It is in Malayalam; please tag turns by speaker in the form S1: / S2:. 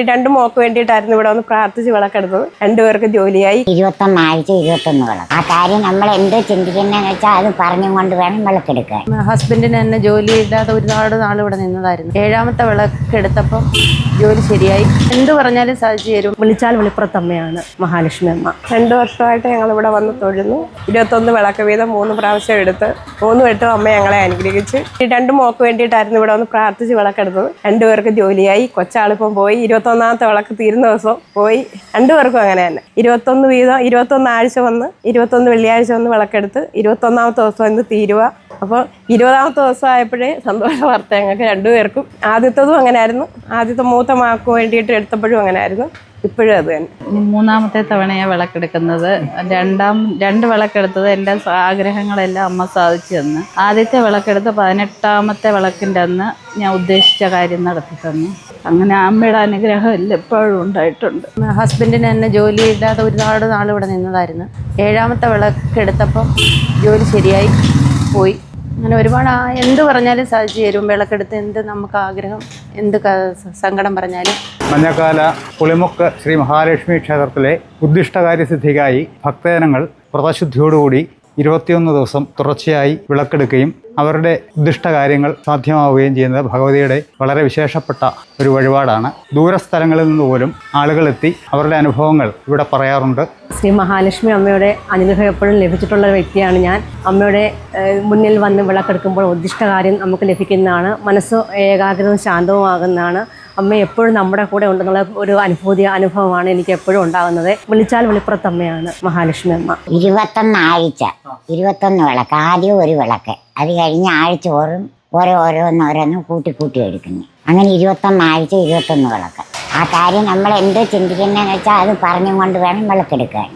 S1: രണ്ട് മോക്ക് വേണ്ടിയിട്ടായിരുന്നു ഇവിടെ ഒന്ന് പ്രാർത്ഥിച്ച് വിളക്കെടുത്തത് രണ്ടുപേർക്ക് ജോലിയായി.
S2: ഇരുപത്തൊന്നാഴ്ച ഇരുപത്തൊന്ന് വിളക്ക്. ആ കാര്യം നമ്മൾ എന്ത് ചിന്തിക്കുന്നതെന്ന് വെച്ചാൽ അത് പറഞ്ഞും കൊണ്ട് വേണം വിളക്കെടുക്കാൻ
S3: ഹസ്ബൻഡിന് തന്നെ ജോലി ഇല്ലാതെ ഒരുപാട് നാൾ ഇവിടെ നിന്നതായിരുന്നു. ഏഴാമത്തെ വിളക്കെടുത്തപ്പം ജോലി ശരിയായി. എന്ത് പറഞ്ഞാലും സാധിച്ചു തരും.
S4: വിളിച്ചാൽ വെളിപ്പുറത്തമ്മയാണ് മഹാലക്ഷ്മി അമ്മ.
S1: രണ്ടു വർഷമായിട്ട് ഞങ്ങൾ ഇവിടെ വന്ന് തൊഴുന്നു. ഇരുപത്തൊന്ന് വിളക്ക് വീതം മൂന്ന് പ്രാവശ്യം എടുത്ത് മൂന്ന് എട്ടും അമ്മ ഞങ്ങളെ അനുഗ്രഹിച്ച്. ഈ രണ്ട് മോക്ക് വേണ്ടിയിട്ടായിരുന്നു ഇവിടെ വന്ന് പ്രാർത്ഥിച്ച് വിളക്കെടുത്തത് രണ്ടുപേർക്ക് ജോലിയായി. കൊച്ചാളിപ്പം പോയി. ഇരുപത്തൊന്നാമത്തെ വിളക്ക് തീരുന്ന ദിവസം പോയി. രണ്ടുപേർക്കും അങ്ങനെ തന്നെ. ഇരുപത്തൊന്ന് വീതം ഇരുപത്തൊന്ന് ആഴ്ച വന്ന് ഇരുപത്തൊന്ന് വെള്ളിയാഴ്ച വന്ന് വിളക്കെടുത്ത് ഇരുപത്തൊന്നാമത്തെ ദിവസം ഇന്ന് തീരുക. അപ്പോൾ ഇരുപതാമത്തെ ദിവസം ആയപ്പോഴേ സന്തോഷ വാർത്ത ഞങ്ങൾക്ക് രണ്ടുപേർക്കും ആദ്യത്തതും അങ്ങനെ ആയിരുന്നു. ആദ്യത്തെ മൂത്ത മാക്ക് വേണ്ടിയിട്ട് എടുത്തപ്പോഴും അങ്ങനെയായിരുന്നു ഇപ്പോഴും അത് തന്നെ.
S3: മൂന്നാമത്തെ തവണയാണ് വിളക്കെടുക്കുന്നത്. രണ്ടാം രണ്ട് വിളക്കെടുത്തത് എന്റെ ആഗ്രഹങ്ങളെല്ലാം അമ്മ സാധിച്ചു തന്നു. ആദ്യത്തെ വിളക്കെടുത്ത് പതിനെട്ടാമത്തെ വിളക്കിന്റെ അന്ന് ഞാൻ ഉദ്ദേശിച്ച കാര്യം നടത്തി തന്നു. അങ്ങനെ അമ്മയുടെ അനുഗ്രഹം എല്ലാം എപ്പോഴും ഉണ്ടായിട്ടുണ്ട്. ഹസ്ബൻഡിന് തന്നെ ജോലി ഇല്ലാതെ ഒരുപാട് നാൾ ഇവിടെ നിന്നതായിരുന്നു. ഏഴാമത്തെ വിളക്കെടുത്തപ്പം ജോലി ശരിയായി പോയി. അങ്ങനെ ഒരുപാട് എന്ത് പറഞ്ഞാലും സാധിച്ചു തരും. വിളക്കെടുത്ത് എന്ത് നമുക്ക് ആഗ്രഹം എന്ത് സങ്കടം പറഞ്ഞാലും.
S5: മഞ്ഞക്കാല പുളിമുക്ക് ശ്രീ മഹാലക്ഷ്മി ക്ഷേത്രത്തിലെ ഉദ്ദിഷ്ടകാര്യസിദ്ധിക്കായി ഭക്തജനങ്ങൾ വ്രതശുദ്ധിയോടുകൂടി ഇരുപത്തിയൊന്ന് ദിവസം തുടർച്ചയായി വിളക്കെടുക്കുകയും അവരുടെ ഉദ്ദിഷ്ട കാര്യങ്ങൾ സാധ്യമാവുകയും ചെയ്യുന്നത് ഭഗവതിയുടെ വളരെ വിശേഷപ്പെട്ട ഒരു വഴിപാടാണ്. ദൂരസ്ഥലങ്ങളിൽ നിന്ന് പോലും ആളുകളെത്തി അവരുടെ അനുഭവങ്ങൾ ഇവിടെ പറയാറുണ്ട്.
S4: ശ്രീ മഹാലക്ഷ്മി അമ്മയുടെ അനുഗ്രഹം എപ്പോഴും ലഭിച്ചിട്ടുള്ള വ്യക്തിയാണ് ഞാൻ. അമ്മയുടെ മുന്നിൽ വന്ന് വിളക്കെടുക്കുമ്പോൾ ഉദ്ദിഷ്ടകാര്യം നമുക്ക് ലഭിക്കുന്നതാണ്. മനസ്സ് ഏകാഗ്രതവും ശാന്തവുമാകുന്നതാണ്. അമ്മ എപ്പോഴും നമ്മുടെ കൂടെ ഉണ്ടെന്നുള്ള ഒരു അനുഭൂതി അനുഭവമാണ് എനിക്ക് എപ്പോഴും ഉണ്ടാകുന്നത്. വിളിച്ചാൽ വെളിപ്പുറത്തമ്മയാണ് മഹാലക്ഷ്മി അമ്മ.
S2: ഇരുപത്തൊന്നാഴ്ച ഇരുപത്തൊന്ന് വിളക്ക് ആദ്യം ഒരു വിളക്ക്. അത് കഴിഞ്ഞ ആഴ്ച ഓറും ഓരോ ഓരോന്നോരോന്നും കൂട്ടി കൂട്ടി എടുക്കുന്നു. അങ്ങനെ ഇരുപത്തൊന്നാഴ്ച ഇരുപത്തൊന്ന് വിളക്ക്. ആ കാര്യം നമ്മൾ എന്ത് ചിന്തിക്കുന്നതെന്ന് വെച്ചാൽ അത് പറഞ്ഞും കൊണ്ട് വേണം വിളക്കെടുക്കാൻ.